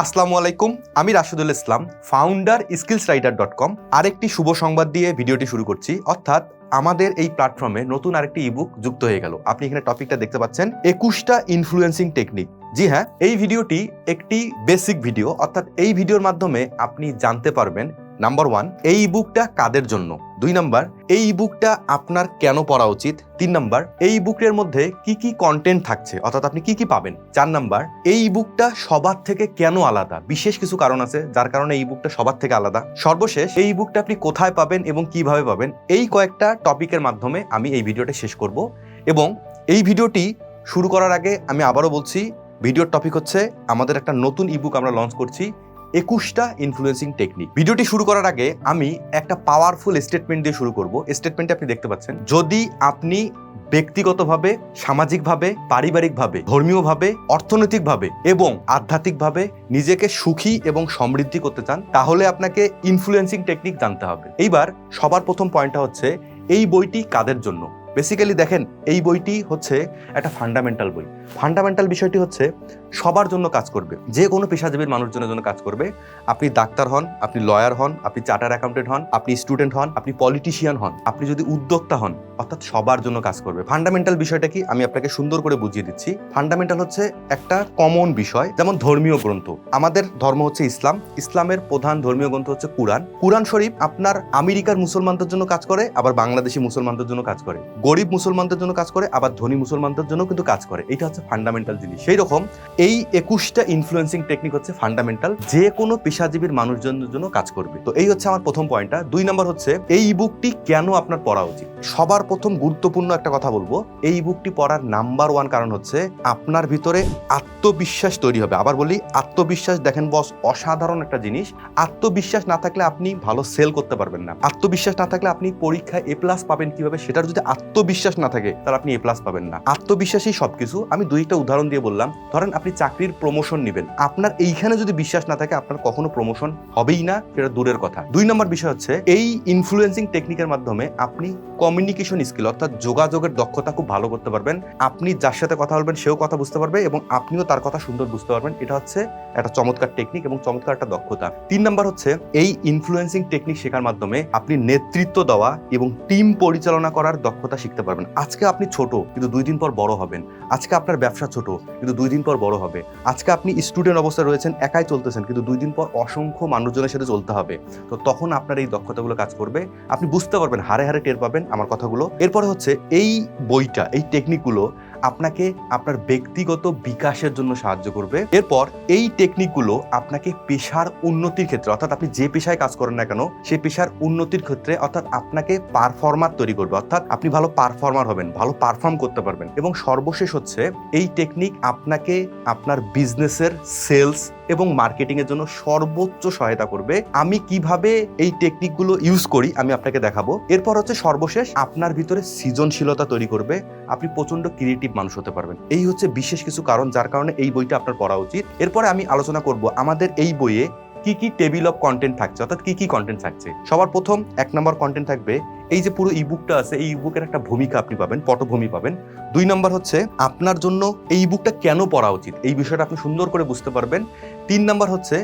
আসসালামু আলাইকুম, আমি Rashedul Islam founder skills writer dot com আরেকটি শুভ সংবাদ দিয়ে ভিডিওটি শুরু করছি। অর্থাৎ আমাদের এই প্ল্যাটফর্মে নতুন আরেকটি ইবুক যুক্ত হয়ে গেল। আপনি এখানে টপিকটা দেখতে পাচ্ছেন, একুশটা ইনফ্লুয়েন্সিং টেকনিক জি হ্যাঁ এই ভিডিওটি একটি বেসিক ভিডিও অর্থাৎ এই ভিডিওর মাধ্যমে আপনি জানতে পারবেন নাম্বার ওয়ান এই বুকটা কাদের জন্য? দুই নাম্বার, এই ইবুকটা আপনার কেন পড়া উচিত? তিন নাম্বার, এই বুকের মধ্যে কি কি কন্টেন্ট থাকছে? অর্থাৎ আপনি কি কি পাবেন? চার নাম্বার, এই বুকটা সবার থেকে কেন আলাদা? বিশেষ কিছু কারণ আছে, যার কারণে এই বুকটা সবার থেকে আলাদা। সর্বশেষ, এই বুকটা আপনি কোথায় পাবেন এবং কীভাবে পাবেন? এই কয়েকটা টপিকের মাধ্যমে আমি এই ভিডিওটা শেষ করব। এবং এই ভিডিওটি শুরু করার আগে আমি আবারও বলছি, ভিডিওর টপিক হচ্ছে, আমাদের একটা নতুন ইবুক আমরা লঞ্চ করছি। একুশটা ইনফ্লুয়েন্সিং টেকনিক ভিডিওটি শুরু করার আগে আমি একটা পাওয়ারফুল স্টেটমেন্ট দিয়ে শুরু করব। স্টেটমেন্টে আপনি দেখতে পাচ্ছেন। যদি আপনি ব্যক্তিগতভাবে, সামাজিকভাবে, পারিবারিকভাবে, ধর্মীয়ভাবে, অর্থনৈতিকভাবে এবং আধ্যাত্মিকভাবে নিজেকে সুখী এবং সমৃদ্ধি করতে চান, তাহলে আপনাকে ইনফ্লুয়েন্সিং টেকনিক জানতে হবে। এইবার সবার প্রথম পয়েন্টটা হচ্ছে, এই বইটি কাদের জন্য? বেসিক্যালি দেখেন, এই বইটি হচ্ছে একটা ফান্ডামেন্টাল বই। ফান্ডামেন্টাল বিষয়টি হচ্ছে সবার জন্য কাজ করবে। যে কোনো পেশাজীবীর মানুষজনের জন্য কাজ করবে। আপনি ডাক্তার হন, আপনি লয়ার হন, আপনি চার্টার অ্যাকাউন্টেন্ট হন, আপনি স্টুডেন্ট হন, আপনি পলিটিশিয়ান হন, আপনি যদি উদ্যোক্তা হন অর্থাৎ সবার জন্য কাজ করবে। ফান্ডামেন্টাল বিষয়টা কি? আমি আপনাকে সুন্দর করে বুঝিয়ে দিচ্ছি। ফান্ডামেন্টাল হচ্ছে একটা কমন বিষয়, যেমন ধর্মীয় গ্রন্থ। আমাদের ধর্ম হচ্ছে ইসলাম। ইসলামের প্রধান ধর্মীয় গ্রন্থ হচ্ছে কুরআন। কুরআন শরীফ আপনার আমেরিকার মুসলমানদের জন্য কাজ করে, আবার বাংলাদেশি মুসলমানদের জন্য কাজ করে। গরিব মুসলমানদের জন্য কাজ করে, আবার ধনী মুসলমানদের জন্য কিন্তু কাজ করে। এটা হচ্ছে ফান্ডামেন্টাল জিনিস। সেই রকম এই একুশটা ইনফ্লুয়েন্সিং টেকনিক হচ্ছে ফান্ডামেন্টাল যে কোনো পেশাজীবীর মানুষজনের জন্য কাজ করবে। তো এই হচ্ছে আমার প্রথম পয়েন্টটা দুই নম্বর হচ্ছে, এই বুকটি কেন আপনার পড়া উচিত? সবার প্রথম গুরুত্বপূর্ণ একটা কথা বলব। এই বুকটি পড়ার নাম্বার ওয়ান কারণ হচ্ছে, আপনার ভিতরে আত্মবিশ্বাস তৈরি হবে। আবার বলি, আত্মবিশ্বাস দেখেন বস অসাধারণ একটা জিনিস। আত্মবিশ্বাস না থাকলে আপনি ভালো সেল করতে পারবেন না। আত্মবিশ্বাস না থাকলে আপনি পরীক্ষায় এ প্লাস পাবেন কীভাবে? সেটার যদি আত্মবিশ্বাস না থাকে, তাহলে আপনি এ প্লাস পাবেন না। আত্মবিশ্বাসই সবকিছু। আমি দুইটা উদাহরণ দিয়ে বললাম। ধরেন আপনি চাকরির প্রমোশন নেবেন। আপনার এইখানে যদি বিশ্বাস না থাকে, আপনার কখনো প্রমোশন হবেই না। সেটা দূরের কথা। দুই নম্বর বিষয় হচ্ছে, এই ইনফ্লুয়েন্সিং টেকনিকের মাধ্যমে আপনি কমিউনিকেশন স্কিল অর্থাৎ যোগাযোগের দক্ষতা খুব ভালো করতে পারবেন। আপনি যার সাথে কথা বলবেন, সেও কথা বুঝতে পারবে এবং আপনিও তার কথা সুন্দর বুঝতে পারবেন। এটা হচ্ছে একটা চমৎকার টেকনিক এবং চমৎকার একটা দক্ষতা। তিন নম্বর হচ্ছে, এই ইনফ্লুয়েন্সিং টেকনিক শেখার মাধ্যমে আপনি নেতৃত্ব দেওয়া এবং টিম পরিচালনা করার দক্ষতা শিখতে পারবেন। আজকে আপনি ছোট, কিন্তু দুই দিন পর বড় হবেন। আজকে আপনার ব্যবসা ছোট, কিন্তু দুই দিন পর বড় হবে। আজকে আপনি স্টুডেন্ট অবস্থায় রয়েছেন, একাই চলতেছেন, কিন্তু দুই দিন পর অসংখ্য মানুষজনের সাথে চলতে হবে। তো তখন আপনার এই দক্ষতাগুলো কাজ করবে। আপনি বুঝতে পারবেন, হারে হারে টের পাবেন আমার কথাগুলো। এরপরে হচ্ছে এই বইটা এই টেকনিকগুলো আপনাকে আপনার ব্যক্তিগত বিকাশের জন্য সাহায্য করবে। এরপর এই টেকনিকগুলো আপনাকে পেশার উন্নতির ক্ষেত্রে, অর্থাৎ আপনি যে পেশায় কাজ করেন না কেন সেই পেশার উন্নতির ক্ষেত্রে, অর্থাৎ আপনাকে পারফর্মার তৈরি করবে। অর্থাৎ আপনি ভালো পারফর্মার হবেন, ভালো পারফর্ম করতে পারবেন। এবং সর্বশেষ হচ্ছে, এই টেকনিক আপনাকে আপনার বিজনেসের সেলস এবং মার্কেটিং এর জন্য সর্বোচ্চ সহায়তা করবে। আমি কীভাবে এই টেকনিকগুলো ইউজ করি, আমি আপনাকে দেখাবো। এরপর হচ্ছে সর্বশেষ, আপনার ভিতরে সৃজনশীলতা তৈরি করবে। আপনি প্রচণ্ড ক্রিয়েটিভ মানুষ হতে পারবেন। এই হচ্ছে বিশেষ কিছু কারণ যার কারণে এই বইটা আপনার পড়া উচিত। এরপরে আমি আলোচনা করব আমাদের এই বইয়ে কি কি টেবিল অফ কন্টেন্ট থাকছে, অর্থাৎ কি কি কন্টেন্ট থাকছে। সবার প্রথম এক নম্বর কন্টেন্ট থাকবে, এই যে পুরো ইবুকটা আছে, এই ইবুকের একটা ভূমিকা আপনি পাবেন, পটভূমি পাবেন। দুই নম্বর হচ্ছে আপনার জন্য এই ইবুকটা কেন পড়া উচিত? এই বিষয়টা আপনি সুন্দর করে বুঝতে পারবেন। তিন নম্বর হচ্ছে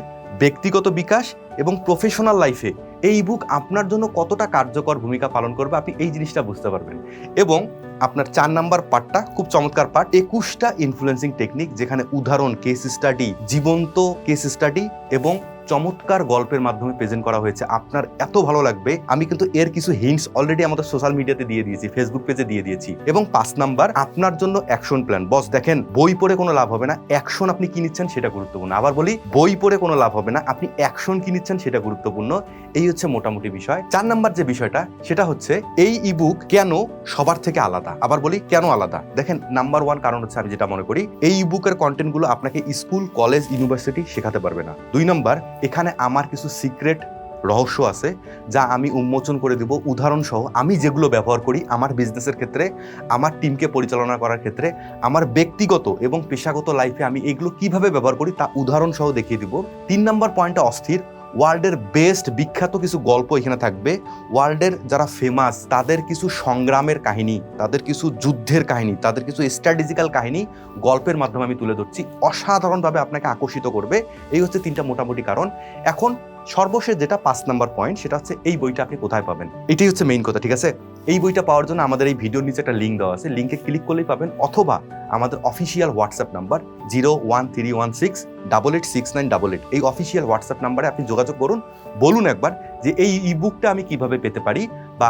ব্যক্তিগত বিকাশ এবং প্রফেশনাল লাইফে এই বুক আপনার জন্য কতটা কার্যকর ভূমিকা পালন করবে, আপনি এই জিনিসটা বুঝতে পারবেন। এবং আপনার চার নাম্বার পার্টটা, খুব চমৎকার পার্ট, একুশটা ইনফ্লুয়েন্সিং টেকনিক যেখানে উদাহরণ কেস স্টাডি জীবন্ত কেস স্টাডি এবং চমৎকার গল্পের মাধ্যমে প্রেজেন্ট করা হয়েছে। আপনার এত ভালো লাগবে। আমি কিন্তু এর কিছু হিন্টস অলরেডি আমাদের সোশ্যাল মিডিয়াতে দিয়ে দিয়েছি ফেসবুক পেজে দিয়ে দিয়েছি। এবং পাঁচ নাম্বার, আপনার জন্য অ্যাকশন প্ল্যান বস দেখেন, বই পড়ে কোনো লাভ হবে না। অ্যাকশন আপনি কি নিচ্ছেন সেটা গুরুত্বপূর্ণ। আবার বলি, বই পড়ে কোনো লাভ হবে না। আপনি অ্যাকশন কি নিচ্ছেন সেটা গুরুত্বপূর্ণ। এই হচ্ছে মোটামুটি বিষয়। চার নাম্বার যে বিষয়টা, সেটা হচ্ছে এই ইবুক কেন সবার থেকে আলাদা? আবার বলি, কেন আলাদা? দেখেন নাম্বার ওয়ান কারণ হচ্ছে আমি যেটা মনে করি, এই ইবুকের কন্টেন্টগুলো আপনাকে স্কুল কলেজ ইউনিভার্সিটি শেখাতে পারবে না। দুই নাম্বার এখানে আমার কিছু সিক্রেট রহস্য আছে যা আমি উন্মোচন করে দেব। উদাহরণসহ আমি যেগুলো ব্যবহার করি আমার বিজনেসের ক্ষেত্রে, আমার টিমকে পরিচালনা করার ক্ষেত্রে, আমার ব্যক্তিগত এবং পেশাগত লাইফে আমি এগুলো কীভাবে ব্যবহার করি তা উদাহরণসহ দেখিয়ে দিব। তিন নম্বর পয়েন্টটা অস্থির। ওয়ার্ল্ডের বেস্ট বিখ্যাত কিছু গল্প এখানে থাকবে। ওয়ার্ল্ডের যারা ফেমাস তাদের কিছু সংগ্রামের কাহিনী, তাদের কিছু যুদ্ধের কাহিনী, তাদের কিছু স্ট্র্যাটেজিক্যাল কাহিনী গল্পের মাধ্যমে আমি তুলে ধরছি। অসাধারণভাবে আপনাকে আকর্ষিত করবে। এই হচ্ছে তিনটা মোটামুটি কারণ। এখন সর্বশেষ যেটা পাঁচ নাম্বার পয়েন্ট সেটা হচ্ছে এই বইটা আপনি কোথায় পাবেন? এটাই হচ্ছে মেইন কথা, ঠিক আছে? এই বইটা পাওয়ার জন্য আমাদের এই ভিডিওর নিচে একটা লিঙ্ক দেওয়া আছে। লিঙ্কে ক্লিক করলেই পাবেন, অথবা আমাদের official WhatsApp number zero one three one six double eight six nine double eight এই অফিসিয়াল হোয়াটসঅ্যাপ নাম্বারে আপনি যোগাযোগ করুন, বলুন একবার যে এই ই বুকটা আমি কীভাবে পেতে পারি বা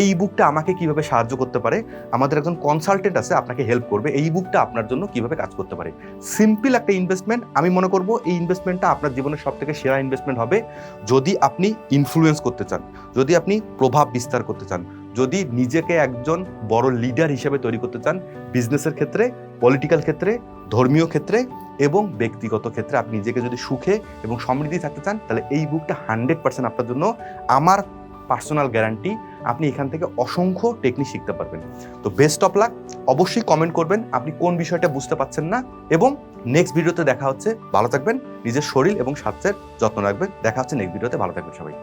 এই বুকটা আমাকে কীভাবে সাহায্য করতে পারে? আমাদের একজন কনসালটেন্ট আছে, আপনাকে হেল্প করবে এই বুকটা আপনার জন্য কীভাবে কাজ করতে পারে। সিম্পল একটা ইনভেস্টমেন্ট আমি মনে করব এই ইনভেস্টমেন্টটা আপনার জীবনের সব থেকে সেরা ইনভেস্টমেন্ট হবে যদি আপনি ইনফ্লুয়েন্স করতে চান, যদি আপনি প্রভাব বিস্তার করতে চান, যদি নিজেকে একজন বড় লিডার হিসেবে তৈরি করতে চান বিজনেসের ক্ষেত্রে পলিটিক্যাল ক্ষেত্রে, ধর্মীয় ক্ষেত্রে এবং ব্যক্তিগত ক্ষেত্রে আপনি নিজেকে যদি সুখে এবং সমৃদ্ধি থাকতে চান, তাহলে এই বুকটা হান্ড্রেড পার্সেন্ট আপনার জন্য আমার পার্সোনাল গ্যারান্টি আপনি এখান থেকে অসংখ্য টেকনিক শিখতে পারবেন। তো বেস্ট অফ লাক অবশ্যই কমেন্ট করবেন আপনি কোন বিষয়টা বুঝতে পারছেন না এবং নেক্সট ভিডিওতে দেখা হচ্ছে। ভালো থাকবেন, নিজের শরীর এবং স্বাস্থ্যের যত্ন রাখবেন। দেখা হচ্ছে নেক্সট ভিডিওতে ভালো থাকবেন সবাই।